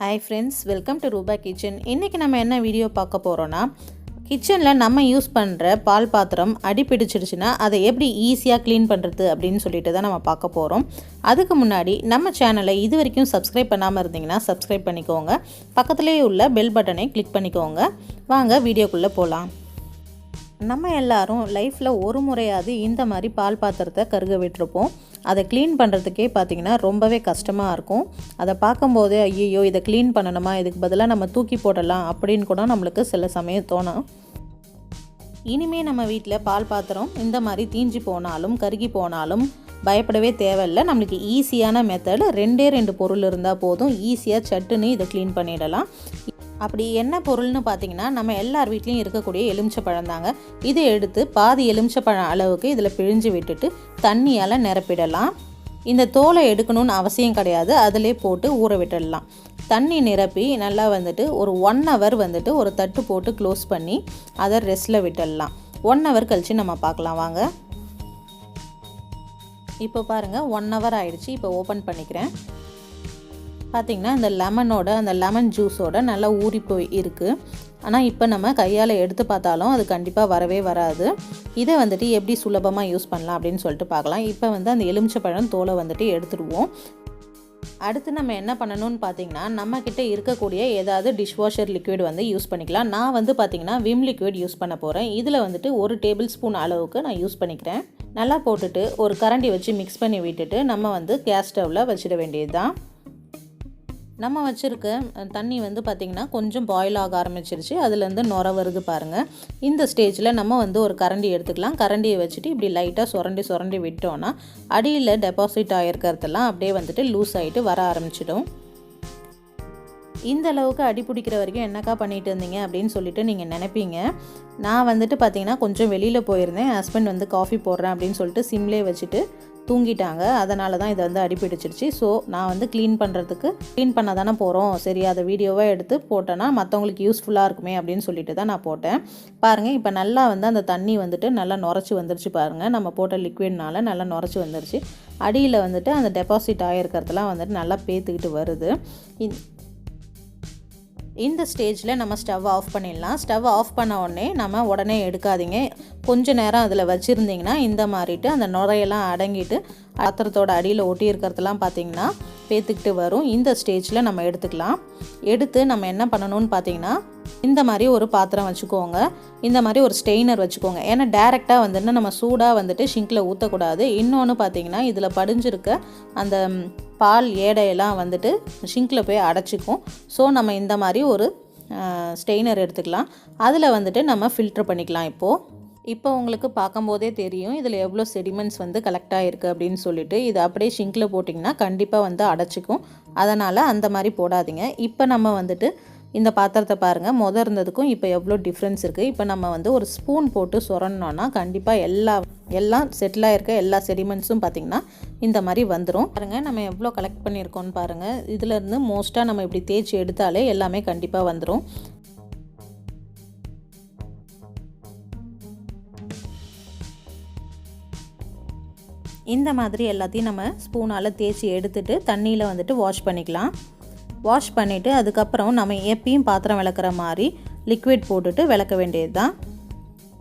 Hi friends welcome to Rupa kitchen இன்றைக்கி நம்ம என்ன வீடியோ பார்க்க போகிறோன்னா கிச்சனில் நம்ம யூஸ் பண்ணுற பால் பாத்திரம் அடி பிடிச்சிருச்சுன்னா அதை எப்படி ஈஸியாக க்ளீன் பண்ணுறது அப்படின்னு சொல்லிட்டு தான் நம்ம பார்க்க போகிறோம் அதுக்கு முன்னாடி நம்ம சேனலை இது வரைக்கும் சப்ஸ்கிரைப் பண்ணாமல் இருந்தீங்கன்னா சப்ஸ்கிரைப் பண்ணிக்கோங்க. பக்கத்துலேயே உள்ள பெல் பட்டனை கிளிக் பண்ணிக்கோங்க. வாங்க வீடியோக்குள்ளே போகலாம் நம்ம எல்லாரும் லைஃப்பில் ஒரு முறையாவது இந்த மாதிரி பால் பாத்திரத்தை கருக விட்டுருப்போம். அதை க்ளீன் பண்ணுறதுக்கே பார்த்திங்கன்னா ரொம்பவே கஷ்டமாக இருக்கும். அதை பார்க்கும்போது ஐயோ இதை க்ளீன் பண்ணணுமா? இதுக்கு பதிலாக நம்ம தூக்கி போடலாம் அப்படின்னு கூட நம்மளுக்கு சில சமயம் தோணும். இனிமே நம்ம வீட்டில் பால் பாத்திரம் இந்த மாதிரி தீஞ்சு போனாலும் கருகி போனாலும் பயப்படவே தேவையில்லை. நம்மளுக்கு ஈஸியான மெத்தடு ரெண்டே ரெண்டு பொருள் இருந்தால் போதும். ஈஸியாக சட்டுன்னு இதை க்ளீன் பண்ணிடலாம். அப்படி என்ன பொருள்னு பார்த்தீங்கன்னா நம்ம எல்லார் வீட்லேயும் இருக்கக்கூடிய எலுமிச்சப்பழம் தாங்க. இதை எடுத்து பாதி எலுமிச்சப்பழம் அளவுக்கு இதில் பிழிஞ்சு விட்டுட்டு தண்ணியால் நிரப்பிடலாம். இந்த தோலை எடுக்கணும்னு அவசியம் கிடையாது. அதிலே போட்டு ஊற விட்டுடலாம். தண்ணி நிரப்பி நல்லா வந்துட்டு ஒரு ஒன் ஹவர் வந்துட்டு ஒரு தட்டு போட்டு க்ளோஸ் பண்ணி அதை ரெஸ்ட்டில் விட்டுடலாம். ஒன் ஹவர் கழித்து நம்ம பார்க்கலாம். வாங்க. இப்போ பாருங்கள் ஒன் ஹவர் ஆயிடுச்சு. இப்போ ஓப்பன் பண்ணிக்கிறேன். பார்த்திங்கன்னா இந்த லெமனோட அந்த லெமன் ஜூஸோட நல்லா ஊறி போய் இருக்குது ஆனால் இப்போ நம்ம கையால் எடுத்து பார்த்தாலும் அது கண்டிப்பாக வரவே வராது. இதை வந்துட்டு எப்படி சுலபமாக யூஸ் பண்ணலாம் அப்படின்னு சொல்லிட்டு பார்க்கலாம். இப்போ வந்து அந்த எலுமிச்சப்பழம் தோலை வந்துட்டு எடுத்துடுவோம் அடுத்து நம்ம என்ன பண்ணணும்னு பார்த்தீங்கன்னா நம்மக்கிட்ட இருக்கக்கூடிய ஏதாவது டிஷ்வாஷர் லிக்விட் வந்து யூஸ் பண்ணிக்கலாம். நான் வந்து பார்த்திங்கன்னா விம் லிக்விட் யூஸ் பண்ண போகிறேன் இதில் வந்துட்டு ஒரு டேபிள் ஸ்பூன் அளவுக்கு நான் யூஸ் பண்ணிக்கிறேன். நல்லா போட்டுட்டு ஒரு கரண்டி வச்சு மிக்ஸ் பண்ணி விட்டுட்டு நம்ம வந்து கேஸ் ஸ்டவ்வில் வச்சிட வேண்டியது தான் நம்ம வச்சுருக்க தண்ணி வந்து பார்த்திங்கன்னா கொஞ்சம் பாயில் ஆக ஆரம்பிச்சிருச்சு. அதுலேருந்து நுர வருது பாருங்கள் இந்த ஸ்டேஜில் நம்ம வந்து ஒரு கரண்டி எடுத்துக்கலாம். கரண்டியை வச்சுட்டு இப்படி லைட்டாக சுரண்டி சுரண்டி விட்டோன்னா அடியில் டெபாசிட் ஆகிருக்கிறதெல்லாம் அப்படியே வந்துட்டு லூஸ் ஆகிட்டு வர ஆரம்பிச்சிடும். இந்த அளவுக்கு அடி பிடிக்கிற வரைக்கும் என்னக்கா பண்ணிட்டு இருந்தீங்க அப்படின்னு சொல்லிட்டு நீங்கள் நினைப்பீங்க. நான் வந்துட்டு பார்த்தீங்கன்னா கொஞ்சம் வெளியில் போயிருந்தேன். ஹஸ்பண்ட் வந்து காஃபி போடுறேன் அப்படின்னு சொல்லிட்டு சிம்லே வச்சுட்டு தூங்கிட்டாங்க. அதனால தான் இதை வந்து அடிப்பிடிச்சிருச்சு ஸோ நான் வந்து க்ளீன் பண்ணுறதுக்கு க்ளீன் பண்ண தானே போகிறோம் சரி அதை வீடியோவாக எடுத்து போட்டேன்னா மற்றவங்களுக்கு யூஸ்ஃபுல்லாக இருக்குமே அப்படின்னு சொல்லிட்டு தான் நான் போட்டேன். பாருங்கள் இப்போ நல்லா வந்து அந்த தண்ணி வந்துட்டு நல்லா நுரைச்சி வந்துருச்சு பாருங்கள் நம்ம போட்ட லிக்விட்னால நல்லா நுரைச்சி வந்துருச்சு. அடியில் வந்துட்டு அந்த டெபாசிட் ஆகிருக்கிறதுலாம் வந்துட்டு நல்லா பேத்துக்கிட்டு வருது. இந்த ஸ்டேஜில் நம்ம ஸ்டவ் ஆஃப் பண்ணிடலாம். ஸ்டவ் ஆஃப் பண்ண உடனே நம்ம உடனே எடுக்காதீங்க. கொஞ்ச நேரம் அதில் வச்சுருந்தீங்கன்னா இந்த மாதிரிட்டு அந்த நுரையெல்லாம் அடங்கிட்டு பாத்திரத்தோட அடியில் ஒட்டி இருக்கிறதெல்லாம் பார்த்திங்கன்னா பேத்துக்கிட்டு வரும். இந்த ஸ்டேஜில் நம்ம எடுத்துக்கலாம். எடுத்து நம்ம என்ன பண்ணணும்னு பார்த்தீங்கன்னா இந்த மாதிரி ஒரு பாத்திரம் வச்சுக்கோங்க. இந்த மாதிரி ஒரு ஸ்டெய்னர் வச்சுக்கோங்க. ஏன்னா டேரெக்டாக வந்துட்டு நம்ம சூடாக வந்துட்டு ஷிங்கில் ஊற்றக்கூடாது இன்னொன்று பார்த்தீங்கன்னா இதில் படிஞ்சிருக்க அந்த பால் ஏடையெல்லாம் வந்துட்டு ஷிங்கில் போய் அடைச்சிக்கும். ஸோ நம்ம இந்த மாதிரி ஒரு ஸ்டெய்னர் எடுத்துக்கலாம். அதில் வந்துட்டு நம்ம ஃபில்ட்ரு பண்ணிக்கலாம் இப்போது இப்போ உங்களுக்கு பார்க்கும்போதே தெரியும் இதில் எவ்வளோ செடிமெண்ட்ஸ் வந்து கலெக்ட் ஆகிருக்கு அப்படின்னு சொல்லிட்டு. இது அப்படியே ஷிங்கில் போட்டிங்கன்னா கண்டிப்பாக வந்து அடைச்சிக்கும். அதனால் அந்த மாதிரி போடாதீங்க. இப்போ நம்ம வந்துட்டு இந்த பாத்திரத்தை பாருங்கள் முத இருந்ததுக்கும் இப்போ எவ்வளோ டிஃப்ரென்ஸ் இருக்குது இப்போ நம்ம வந்து ஒரு ஸ்பூன் போட்டு சுரணோன்னா கண்டிப்பாக எல்லா எல்லாம் செட்டில் ஆகிருக்க எல்லா செடிமெண்ட்ஸும் பார்த்திங்கன்னா இந்த மாதிரி வந்துடும் பாருங்கள் நம்ம எவ்வளோ கலெக்ட் பண்ணியிருக்கோன்னு பாருங்கள் இதிலேருந்து மோஸ்ட்டாக நம்ம இப்படி தேய்ச்சி எடுத்தாலே எல்லாமே கண்டிப்பாக வந்துடும் இந்த மாதிரி எல்லாத்தையும் நம்ம ஸ்பூனால் தேய்ச்சி எடுத்துட்டு தண்ணியில் வந்துட்டு வாஷ் பண்ணிக்கலாம். வாஷ் பண்ணிவிட்டு அதுக்கப்புறம் நம்ம எப்பயும் பாத்திரம் விளக்குற மாதிரி லிக்விட் போட்டுட்டு விளக்க வேண்டியது தான்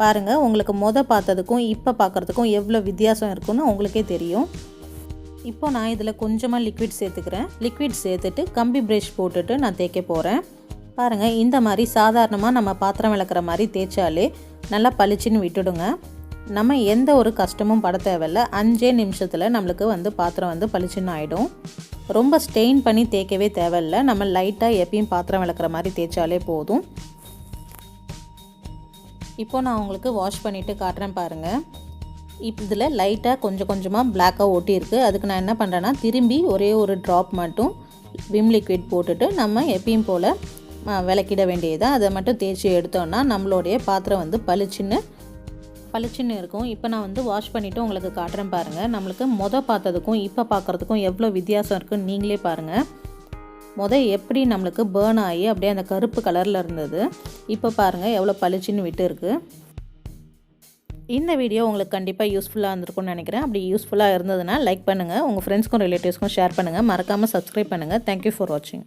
பாருங்கள் உங்களுக்கு மொதல் பார்த்ததுக்கும் இப்போ பார்க்குறதுக்கும் எவ்வளோ வித்தியாசம் இருக்குன்னு உங்களுக்கே தெரியும். இப்போ நான் இதில் கொஞ்சமாக லிக்விட் சேர்த்துக்கிறேன். லிக்விட் சேர்த்துட்டு கம்பி ப்ரஷ் போட்டுட்டு நான் தேய்க்க போகிறேன் பாருங்கள் இந்த மாதிரி சாதாரணமாக நம்ம பாத்திரம் விளக்குற மாதிரி தேய்ச்சாலே நல்லா பளிச்சுன்னு விட்டுடுங்க. நம்ம எந்த ஒரு கஷ்டமும் பட தேவையில்ல. அஞ்சே நிமிஷத்தில் நம்மளுக்கு வந்து பாத்திரம் வந்து பளிச்சுன்னு ஆகிடும் ரொம்ப ஸ்டெயின் பண்ணி தேய்க்கவே தேவையில்ல. நம்ம லைட்டாக எப்பயும் பாத்திரம் விளக்குற மாதிரி தேய்ச்சாலே போதும். இப்போது நான் உங்களுக்கு வாஷ் பண்ணிவிட்டு காட்டுறேன் பாருங்கள் இப்போ இதில் லைட்டாக கொஞ்சம் கொஞ்சமாக பிளாக்காக ஒட்டியிருக்கு அதுக்கு நான் என்ன பண்ணுறேன்னா திரும்பி ஒரே ஒரு ட்ராப் மட்டும் விம் லிக்விட் போட்டுட்டு நம்ம எப்பயும் போல் விளக்கிட வேண்டியதாக அதை மட்டும் தேய்ச்சி எடுத்தோன்னா நம்மளுடைய பாத்திரம் வந்து பளிச்சுன்னு பளிச்சுன்னு இருக்கும். இப்போ நான் வந்து வாஷ் பண்ணிவிட்டு உங்களுக்கு காட்டுறேன் பாருங்கள் நம்மளுக்கு மொதல் பார்த்ததுக்கும் இப்போ பார்க்குறதுக்கும் எவ்வளோ வித்தியாசம் இருக்குன்னு நீங்களே பாருங்கள் மொதல் எப்படி நம்மளுக்கு பேர்ன் ஆகி அப்படியே அந்த கருப்பு கலரில் இருந்தது. இப்போ பாருங்கள் எவ்வளோ பளிச்சுன்னு விட்டு இருக்குது இந்த வீடியோ உங்களுக்கு கண்டிப்பாக யூஸ்ஃபுல்லாக இருந்திருக்கும்னு நினைக்கிறேன். அப்படி யூஸ்ஃபுல்லாக இருந்ததுன்னா லைக் பண்ணுங்கள் உங்கள் ஃப்ரெண்ட்ஸ்க்கும் ரிலேட்டிவ்ஸ்க்கும் ஷேர் பண்ணுங்கள் மறக்காமல் சப்ஸ்கிரைப் பண்ணுங்கள் தேங்க்யூ ஃபார் வாட்சிங்